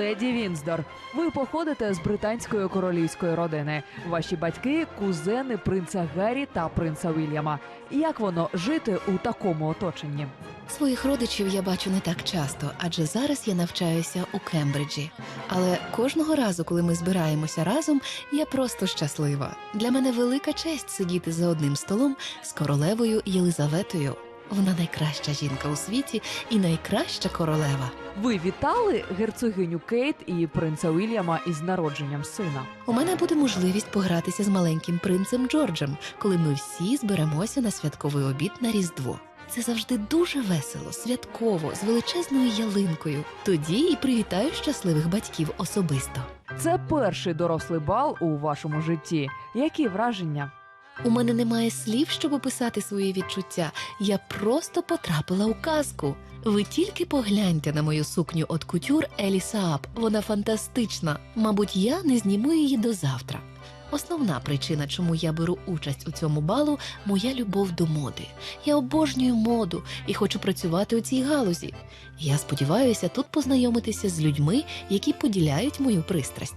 Леді Вінздор. Ви походите з британської королівської родини. Ваші батьки кузени принца Гаррі та принца Вільяма. Як воно жити у такому оточенні? Своїх родичів я бачу не так часто, адже зараз я навчаюся у Кембриджі. Але кожного разу, коли ми збираємося разом, я просто щаслива. Для мене велика честь сидіти за одним столом з королевою Єлизаветою. Вона найкраща жінка у світі і найкраща королева. Ви вітали герцогиню Кейт і принца Вільяма із народженням сина. У мене буде можливість погратися з маленьким принцем Джорджем, коли ми всі зберемося на святковий обід на Різдво. Це завжди дуже весело, святково, з величезною ялинкою. Тоді і привітаю щасливих батьків особисто. Це перший дорослий бал у вашому житті. Які враження? У мене немає слів, щоб описати свої відчуття. Я просто потрапила у казку. Ви тільки погляньте на мою сукню от кутюр Елі Саап. Вона фантастична. Мабуть, я не зніму її до завтра. Основна причина, чому я беру участь у цьому балу, моя любов до моди. Я обожнюю моду і хочу працювати у цій галузі. Я сподіваюся тут познайомитися з людьми, які поділяють мою пристрасть.